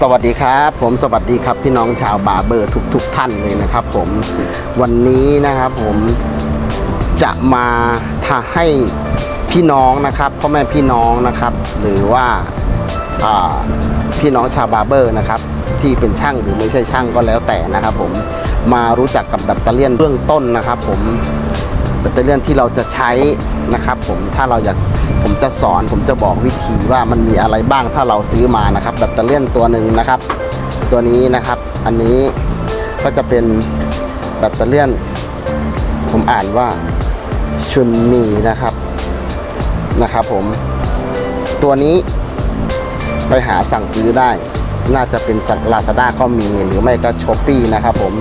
สวัสดีครับ ผมสวัสดีครับพี่น้องชาวบาร์เบอร์ทุกทุกๆท่านเลยนะครับผมวันนี้นะครับผมจะมาทาให้พี่น้องนะครับพ่อแม่พี่น้องนะครับ หรือว่าาพี่น้องชาวบาร์เบอร์นะครับที่เป็นช่างหรือไม่ใช่ช่างก็แล้วแต่นะครับผมมารู้จักกับแบตเตอรี่ยนเบื้องต้นนะครับ ผมแบตเตอรี่ยนที่เราจะใช้นะครับ ผมถ้าเราอยาก ผมจะสอนผมจะบอกวิธีว่ามันมีอะไรบ้างถ้าเราซื้อมานะครับแบตเตอรี่ตัวหนึ่งนะครับ ตัวนี้นะครับ อันนี้ก็จะเป็นแบตเตอรี่ผมอ่านว่าชุนมีนะครับนะครับผม ตัวนี้ไปหาสั่งซื้อได้ น่าจะเป็นลาซาด้าก็มีหรือไม่ก็ช้อปปี้นะครับผม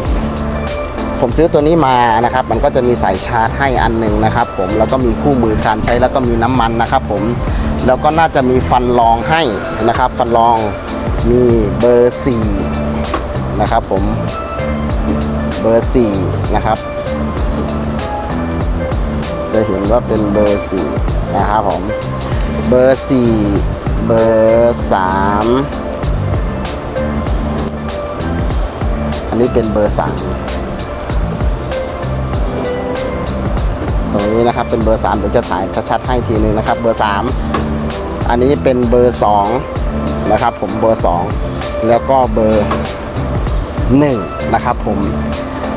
ผมซื้อตัวนี้มานะครับ มันก็จะมีสายชาร์จให้อันหนึ่งนะครับ ผมแล้วก็มีคู่มือการใช้แล้วก็มีน้ำมันนะครับ ผมแล้วก็น่าจะมีฟันรองให้นะครับ ฟันรองมีเบอร์4นะครับ ผมเบอร์4นะครับ จะเห็นว่าเป็นเบอร์4นะครับผมเบอร์4เบอร์3อันนี้เป็นเบอร์3 ตรงนี้นะครับเป็นเบอร์3เดี๋ยวจะถ่ายชัดๆให้ทีนึงนะครับ เบอร์ 3 อันนี้เป็นเบอร์ 2 นะครับ ผมเบอร์ 2 แล้วก็เบอร์ 1 นะครับ ผม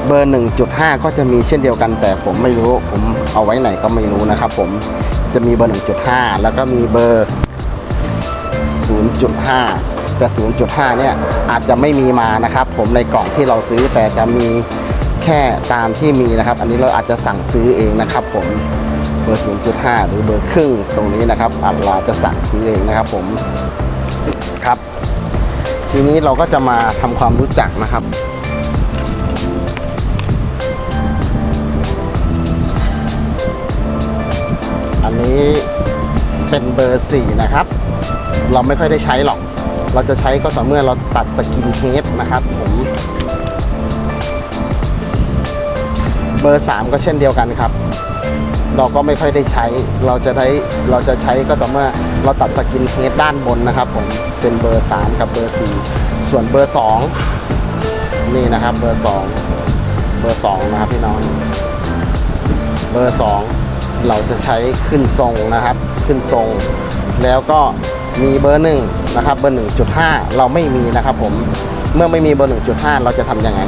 เบอร์ 1.5 ก็จะมีเช่นเดียวกัน แต่ผมไม่รู้ผมเอาไว้ไหนก็ไม่รู้นะครับ ผมจะมีเบอร์ 1.5 แล้วก็มีเบอร์ 0.5 แต่ 0.5 เนี่ยอาจจะไม่มีมานะครับ ผมในกล่องที่เราซื้อแต่จะมี แค่ตามที่มีนะครับ อันนี้เราอาจจะสั่งซื้อเองนะครับ ผมเบอร์ 0.5 หรือเบอร์ครึ่งตรงนี้นะครับอาจเราจะสั่งซื้อเองนะครับ ผมครับ ทีนี้เราก็จะมาทำความรู้จักนะครับอันนี้เป็นเบอร์ 4 นะครับ เราไม่ค่อยได้ใช้หรอก เราจะใช้ก็ต่อเมื่อเราตัดสกินเฮดนะครับผม บอร์ 3 ก็เช่นเดียวกันครับ เราก็ไม่ค่อยได้ใช้ เราจะได้เราจะใช้ก็ต่อเมื่อเราตัดสกินเฮดด้านบนนะครับผมเป็นเบอร์ 3 กับเบอร์ 4 ส่วนเบอร์ 2 นี่นะครับเบอร์ 2 เบอร์ 2 นะครับพี่น้องเบอร์ 2 เราจะใช้ขึ้นทรงนะครับขึ้นทรง แล้วก็มีเบอร์ 1 นะครับเบอร์ 1.5 เราไม่มีนะครับผมเมื่อไม่มีเบอร์ 1.5 เราจะทำยังไง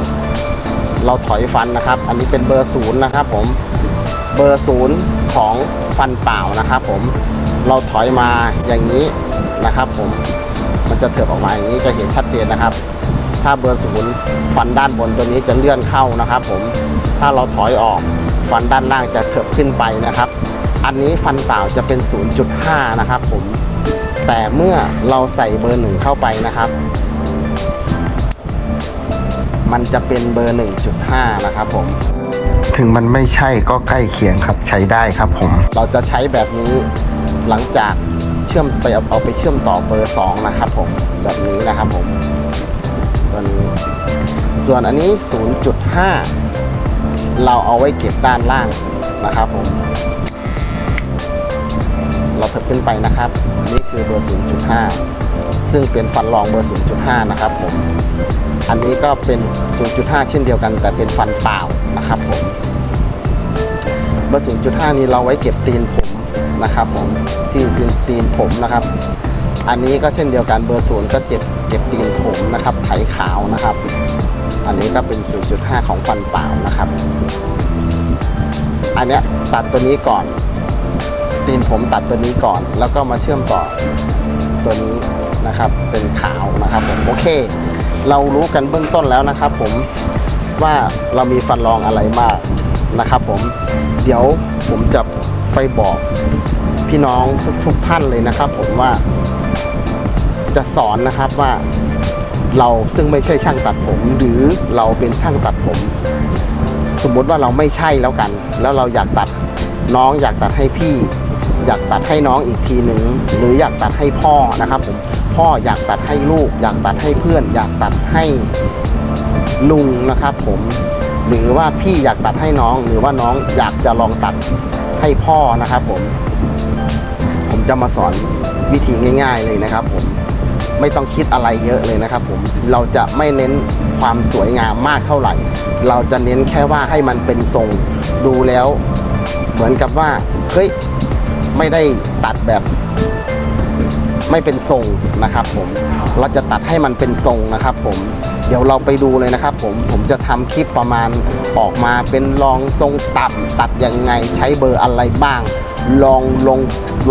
เราถอยฟันนะครับ อันนี้เป็นเบอร์ศูนย์นะครับผมเบอร์ศูนย์ของฟันเปล่านะครับผมเราถอยมาอย่างนี้นะครับ ผมมันจะเถิบออกมาอย่างนี้จะเห็นชัดเจนนะครับ ถ้าเบอร์ศูนย์ฟันด้านบนตัวนี้จะเลื่อนเข้านะครับ ผมถ้าเราถอยออกฟันด้านล่างจะเถิบขึ้นไปนะครับ อันนี้ฟันเปล่าจะเป็น 0.5 นะครับ ผมแต่เมื่อเราใส่เบอร์หนึ่งเข้าไปนะครับ มันจะเป็นเบอร์ 1.5 นะครับผม ถึงมันไม่ใช่ก็ใกล้เคียงครับใช้ได้ครับผม เราจะใช้แบบนี้หลังจากเชื่อมไปเอาเอาไปเชื่อมต่อเบอร์ 2 นะครับผม แบบนี้นะครับผมตัวนี้ส่วนอันนี้ 0.5 เราเอาไว้เก็บด้านล่างนะครับผม เราเถิบขึ้นไปนะครับ นี่คือเบอร์ 0.5 ซึ่งเป็นฟันรองเบอร์ 0.5 นะครับผม อันนี้ก็เป็น 0.5 เช่นเดียวกัน แต่เป็นฟันเปล่านะครับผม เบอร์ 0.5 นี้เราไว้เก็บตีนผมนะครับผมที่ตีนตีนผมนะครับ อันนี้ก็เช่นเดียวกันเบอร์ 0 ก็เก็บเก็บตีนผมนะครับ ไถขาวนะครับ อันนี้ก็เป็น 0.5 ของฟันเปล่านะครับ อันนี้ตัดตัวนี้ก่อนตีนผมตัดตัวนี้ก่อน แล้วก็มาเชื่อมต่อตัวนี้ นะครับเป็นขาวนะครับผมโอเค เรารู้กันเบื้องต้นแล้วนะครับผมว่าเรามีฟันรองอะไรมากนะครับผมเดี๋ยวผมจะไปบอกพี่น้องทุกๆท่านเลยนะครับ ผมว่าจะสอนนะครับว่าเราซึ่งไม่ใช่ช่างตัดผม หรือเราเป็นช่างตัดผม สมมติว่าเราไม่ใช่แล้วกัน แล้วเราอยากตัดน้องอยากตัดให้พี่ อยากตัดให้น้องอีกทีหนึ่งหรืออยากตัดให้พ่อนะครับผม พ่ออยากตัดให้ลูก อยากตัดให้เพื่อน อยากตัดให้ลุงนะครับ ผมหรือว่าพี่อยากตัดให้น้อง หรือว่าน้องอยากจะลองตัดให้พ่อนะครับ ผม ผมจะมาสอนวิธีง่าย ๆ เลยนะครับ ผมไม่ต้องคิดอะไรเยอะเลยนะครับ ผมเราจะไม่เน้นความสวยงามมากเท่าไหร่ เราจะเน้นแค่ว่าให้มันเป็นทรงดูแล้ว เหมือนกับว่าเฮ้ยไม่ได้ตัดแบบ ไม่เป็นทรงนะครับผมเราจะตัดให้มันเป็นทรงนะครับผมเดี๋ยวเราไปดูเลยนะครับผมผมจะทำคลิปประมาณออกมาเป็นลองทรงต่ำตัดยังไงใช้เบอร์อะไรบ้าง ลองลง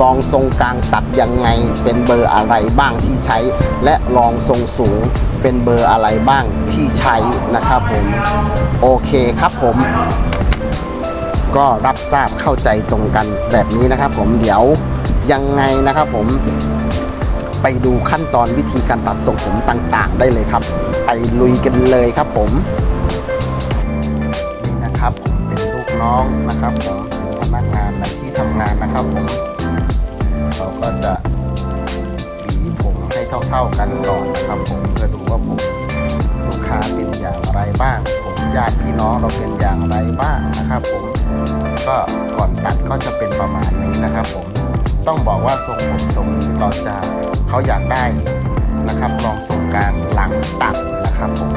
ลองทรงกลางตัดยังไง เป็นเบอร์อะไรบ้างที่ใช้ และลองทรงสูงเป็นเบอร์อะไรบ้างที่ใช้นะครับผมโอเคครับผม ก็รับทราบเข้าใจตรงกันแบบนี้นะครับผมเดี๋ยวยังไงนะครับผม ไปดูขั้นตอนวิธีการตัดทรงผมต่างๆ ได้เลยครับ ไปลุยกันเลยครับผม นี่นะครับผมเป็นลูกน้องนะครับผมเป็นพนักงานในที่ทำงานนะครับผมเราก็จะหวีผมให้เท่าๆกันก่อนนะครับผมเพื่อดูว่าผมลูกค้าเป็นอย่างไรบ้าง ผมญาติพี่น้องเราเป็นอย่างไรบ้างนะครับ ผมก็ก่อนตัดก็จะเป็นประมาณนี้นะครับ ผม ต้องบอกว่าทรงผมทรงนี้เราจะเขาอยากได้นะครับลองทรงกลางหลังตัดนะครับผม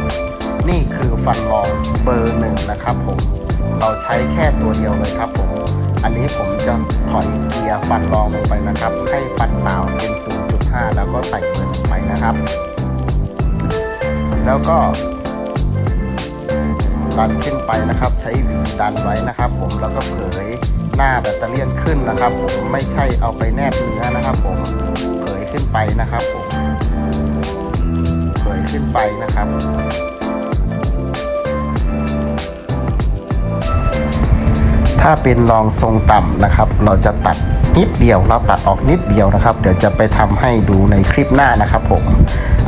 นี่คือฟันรองเบอร์หนึ่งนะครับผมเราใช้แค่ตัวเดียวเลยครับผมอันนี้ผมจะถอยเกียร์ฟันรองลงไปนะครับ ให้ฟันเปล่าเป็น 0.5 แล้วก็ใส่เบอร์หนึ่งไปนะครับ แล้วก็ดันขึ้นไปนะครับ ใช้หวีดันไว้นะครับ ผมแล้วก็เผย หน้าแบตเตอรี่ยนขึ้นนะครับผมไม่ใช่เอาไปแนบเนื้อนะครับ ผมเผยขึ้นไปนะครับผมเผยขึ้นไปนะครับถ้าเป็นรองทรงต่ำนะครับ เราจะตัดนิดเดียวเราตัดออกนิดเดียวนะครับ เดี๋ยวจะไปทำให้ดูในคลิปหน้านะครับผม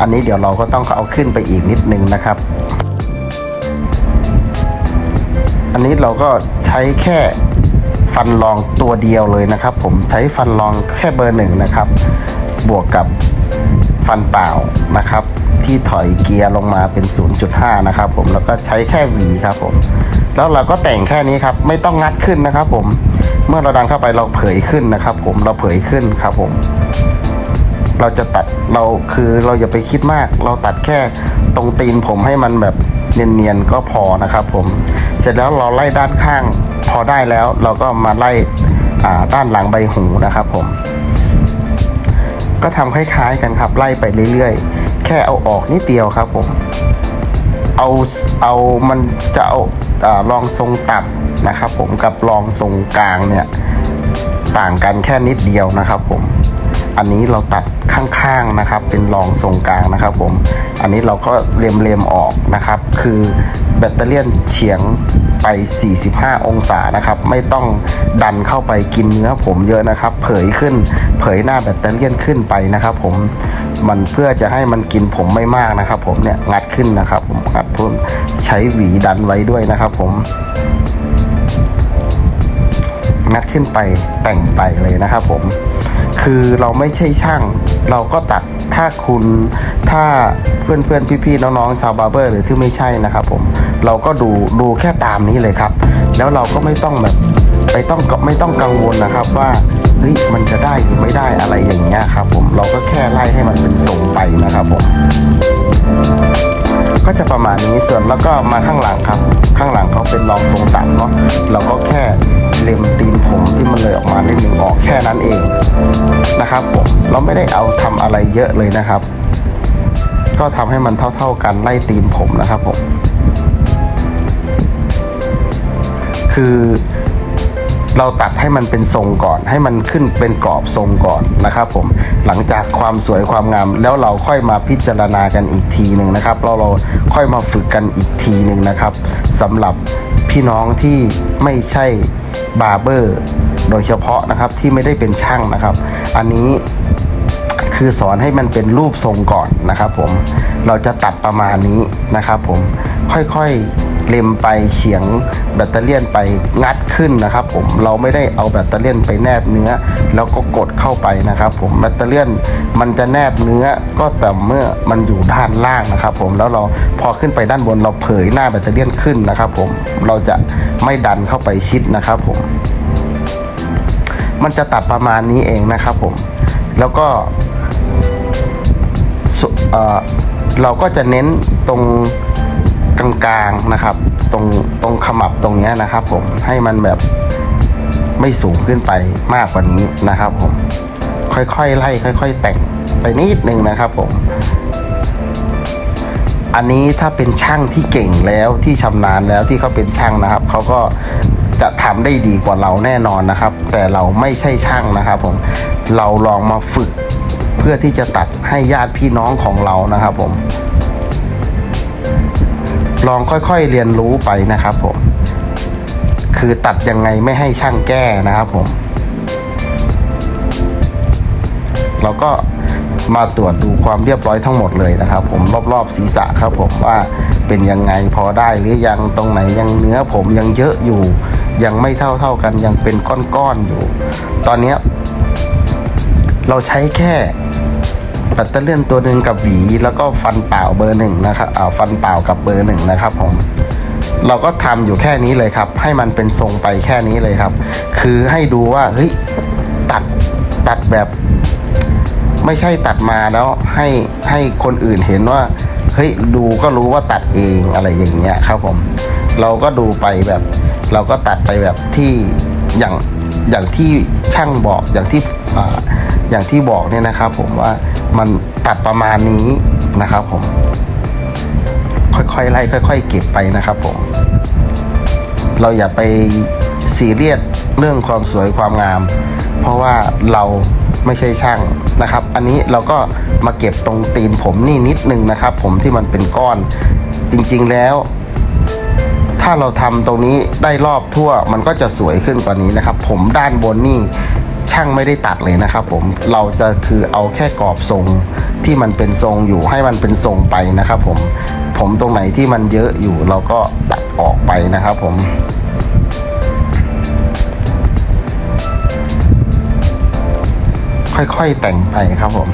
อันนี้เดี๋ยวเราก็ต้องเอาขึ้นไปอีกนิดนึงนะครับ อันนี้เราก็ใช้แค่ ฟันรองตัวเดียวเลยนะครับ ผมใช้ฟันรองแค่เบอร์หนึ่งนะครับ บวกกับฟันเปล่านะครับ ที่ถอยเกียร์ลงมาเป็น 0.5 นะครับ ผมแล้วก็ใช้แค่หวีครับผม แล้วเราก็แต่งแค่นี้ครับ ไม่ต้องงัดขึ้นนะครับ ผมเมื่อเราดันเข้าไปเราเผยขึ้นนะครับ ผมเราเผยขึ้นครับ ผม เราจะตัดเราคือเราอย่าไปคิดมาก เราตัดแค่ตรงตีนผมให้มันแบบ เนียนๆก็พอนะครับผม เสร็จแล้วเราไล่ด้านข้างพอได้แล้วเราก็มาไล่ด้านหลังใบหูนะครับผม ก็ทำคล้ายๆกันครับไล่ไปเรื่อยๆ แค่เอาออกนิดเดียวครับผม เอาเอามันจะเอาอาลองทรงต่ำนะครับผมกับลองทรงกลางเนี่ย ต่างกันแค่นิดเดียวนะครับผม อันนี้เราตัดข้างๆนะครับ เป็นรองทรงกลางนะครับผม อันนี้เราก็เลียมๆออกนะครับ คือแบตเตอรี่เฉียงไป 45 องศานะครับ ไม่ต้องดันเข้าไปกินเนื้อผมเยอะนะครับ เผยขึ้น เผยหน้าแบตเตอรี่ขึ้นไปนะครับผม มันเพื่อจะให้มันกินผมไม่มากนะครับ ผมเนี่ยงัดขึ้นนะครับ ผมงัดพุ่นใช้หวีดันไว้ด้วยนะครับ ผมงัดขึ้นไปแต่งไปเลยนะครับผม คือเราไม่ใช่ช่าง เราก็ตัดถ้าคุณถ้าเพื่อนเพื่อนพี่พี่ๆน้องๆชาวบาร์เบอร์ หรือที่ไม่ใช่นะครับผมเราก็ดูดูแค่ตามนี้เลยครับ แล้วเราก็ไม่ต้องแบบไปต้องไม่ต้องกังวลนะครับว่าเฮ้ยมันจะได้หรือไม่ได้อะไรอย่างเงี้ยครับผมเราก็แค่ไล่ให้มันเป็นทรงไปนะครับผม ก็จะประมาณนี้ส่วนแล้วก็มาข้างหลังครับ ข้างหลังเขาเป็นรองทรงต่ำเนาะเราก็แค่เล็มตีนผมที่มันเลยออกมานิดนึงออกแค่นั้นเองนะครับผมเราไม่ได้เอาทำอะไรเยอะเลยนะครับ ก็ทำให้มันเท่า ๆกันไล่ตีนผมนะครับผมคือ เราตัดให้มันเป็นทรงก่อน ให้มันขึ้นเป็นกรอบทรงก่อนนะครับผมหลังจากความสวยความงาม แล้วเราค่อยมาพิจารณากันอีกทีหนึ่งนะครับเราเราค่อยมาฝึกกันอีกทีหนึ่งนะครับสำหรับพี่น้องที่ไม่ใช่บาร์เบอร์โดยเฉพาะนะครับที่ไม่ได้เป็นช่างนะครับ อันนี้คือสอนให้มันเป็นรูปทรงก่อนนะครับผมเราจะตัดประมาณนี้นะครับผมค่อยๆ เล็มไปเฉียงแบตเตอรี่ยนไปงัดขึ้นนะครับผมเราไม่ได้เอาแบตเตอรี่ยนไปแนบเนื้อ แล้วก็กดเข้าไปนะครับ ผมแบตเตอรี่ยนมันจะแนบเนื้อก็แต่เมื่อมันอยู่ด้านล่างนะครับ ผมแล้วเราพอขึ้นไปด้านบนเราเผยหน้าแบตเตอรี่ยนขึ้นนะครับ ผมเราจะไม่ดันเข้าไปชิดนะครับ ผม มันจะตัดประมาณนี้เองนะครับผมแล้วก็เราก็จะเน้นตรง กลางๆนะครับ ตรงตรงขมับตรงนี้นะครับผมให้มันแบบไม่สูงขึ้นไปมากกว่านี้นะครับผมค่อยๆไล่ค่อย ๆ แต่งไปนิดนึงนะครับผม อันนี้ถ้าเป็นช่างที่เก่งแล้วที่ชำนาญแล้วที่เขาเป็นช่างนะครับเขาก็จะทำได้ดีกว่าเราแน่นอนนะครับ แต่เราไม่ใช่ช่างนะครับผมเราลองมาฝึกเพื่อที่จะตัดให้ญาติพี่น้องของเรานะครับผม ลองค่อยๆเรียนรู้ไปนะครับผม คือตัดยังไงไม่ให้ช่างแก้นะครับผม เราก็มาตรวจดูความเรียบร้อยทั้งหมดเลยนะครับ ผมรอบๆศีรษะครับผมว่าเป็นยังไงพอได้หรือยังตรงไหนยังเนื้อผมยังเยอะอยู่ ยังไม่เท่าเท่าๆกันยังเป็นก้อนๆอยู่ ตอนนี้เราใช้แค่ แบตเตอรี่ยนตัวหนึ่งกับหวี แล้วก็ฟันเปล่าเบอร์หนึ่งนะครับอ่าฟันเปล่ากับเบอร์หนึ่งนะครับผมเราก็ทำอยู่แค่นี้เลยครับ ให้มันเป็นทรงไปแค่นี้เลยครับ คือให้ดูว่าเฮ้ยตัดตัดแบบ ไม่ใช่ตัดมาแล้วให้ให้คนอื่นเห็นว่าเฮ้ยดูก็รู้ว่าตัดเองอะไรอย่างเงี้ยครับผม เราก็ดูไปแบบ เราก็ตัดไปแบบที่อย่างอย่างที่ช่างบอกอย่างที่อ่าอย่างที่บอกเนี่ยนะครับผมว่า มันตัดประมาณนี้นะครับผม ค่อยๆไล่ค่อย ๆ เก็บไปนะครับผม เราอย่าไปซีเรียสเรื่องความสวยความงาม เพราะว่าเราไม่ใช่ช่างนะครับ อันนี้เราก็มาเก็บตรงตีนผมนี่นิดนึงนะครับ ผมที่มันเป็นก้อน จริงๆแล้ว ถ้าเราทำตรงนี้ได้รอบทั่ว มันก็จะสวยขึ้นกว่านี้นะครับ ผมด้านบนนี่ ช่างไม่ได้ตัดเลยนะครับผมเราจะคือเอาแค่กรอบทรงที่มันเป็นทรงอยู่ให้มันเป็นทรงไปนะครับผมผมตรงไหนที่มันเยอะอยู่เราก็ตัดออกไปนะครับผมค่อยๆแต่งไปครับผม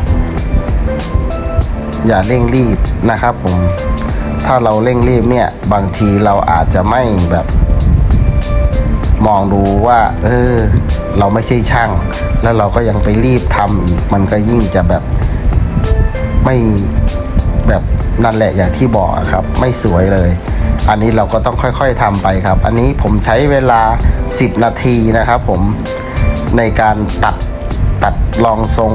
อย่าเร่งรีบนะครับผม ถ้าเราเร่งรีบเนี่ย บางทีเราอาจจะไม่แบบ มองดูว่า เออ เราไม่ใช่ช่าง แล้วเราก็ยังไปรีบทำอีก มันก็ยิ่งจะแบบไม่แบบนั่นแหละอย่างที่บอกครับ ไม่สวยเลย อันนี้เราก็ต้องค่อยๆทำไปครับ อันนี้ผมใช้เวลา 10 นาทีนะครับ ผมในการตัด ตัดรองทรง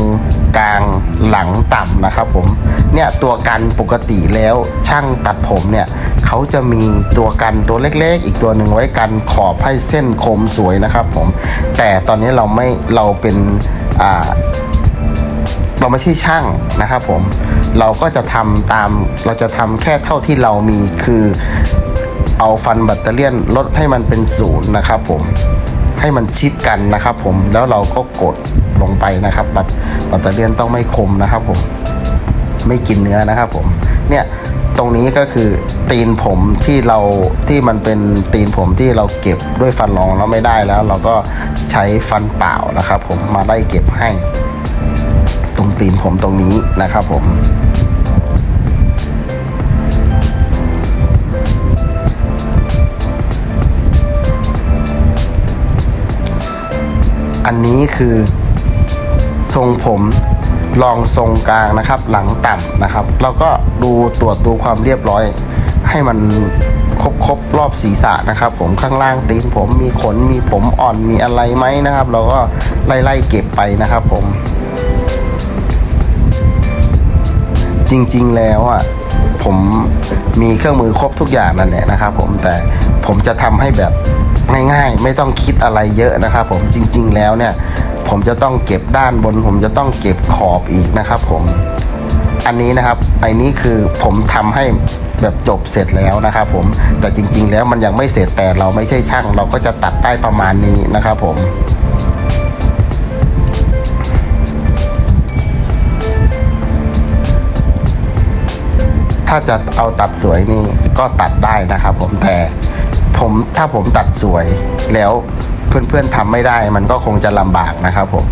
กลางหลังต่ำนะครับผมเนี่ยตัวกันปกติแล้วช่างตัดผมเนี่ยเขาจะมีตัวกันตัวเล็กๆ อีกตัวหนึ่งไว้กันขอบให้เส้นคมสวยนะครับผมแต่ตอนนี้เราไม่เราเป็นอ่าเราไม่ใช่ช่างนะครับผมเราก็จะทำตามเราจะทำแค่เท่าที่เรามีคือเอาฟันแบตเตอรี่ลดให้มันเป็นศูนย์นะครับผม ให้มันชิดกันนะครับผมแล้วเราก็กดลงไปนะครับแบตแบตเตอรี่ยนต้องไม่คมนะครับผมไม่กินเนื้อนะครับผมเนี่ยตรงนี้ก็คือตีนผมที่เราที่มันเป็นตีนผมที่เราเก็บด้วยฟันรองแล้วไม่ได้แล้ว เราก็ใช้ฟันเปล่านะครับ ผมมาไล่เก็บให้ ตรงตีนผมตรงนี้นะครับผม อันนี้คือทรงผมลองทรงกลางนะครับ หลังต่ำนะครับแล้วก็ดูตรวจดูความเรียบร้อย ให้มันครบครบรอบศีรษะนะครับ ผมข้างล่างตีนผมมีขนมีผมอ่อนมีอะไรไหมนะครับ เราก็ไล่ไล่เก็บไปนะครับ ผม จริงๆแล้วอะผมมีเครื่องมือครบทุกอย่างนั่นแหละนะครับ ผมแต่ผมจะทำให้แบบ ง่ายๆ ไม่ต้องคิดอะไรเยอะนะครับผมจริงๆแล้วเนี่ย ผมจะต้องเก็บด้านบน ผมจะต้องเก็บขอบอีกนะครับผมอันนี้นะครับไอ้นี้คือผมทำให้แบบจบเสร็จแล้วนะครับผมแต่จริง ๆ แล้วมันยังไม่เสร็จแต่เราไม่ใช่ช่าง เราก็จะตัดได้ประมาณนี้นะครับผมถ้าจะเอาตัดสวยนี่ก็ตัดได้นะครับผมแต่ ผมถ้าผมตัดสวยแล้วเพื่อนๆทำไม่ได้มันก็คงจะลำบากนะครับผม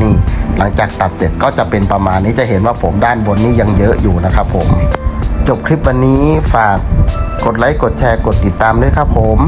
นี่หลังจากตัดเสร็จก็จะเป็นประมาณนี้จะเห็นว่าผมด้านบนนี่ยังเยอะอยู่นะครับผม จบคลิปวันนี้ฝากกดไลค์กดแชร์กดติดตามด้วยครับผม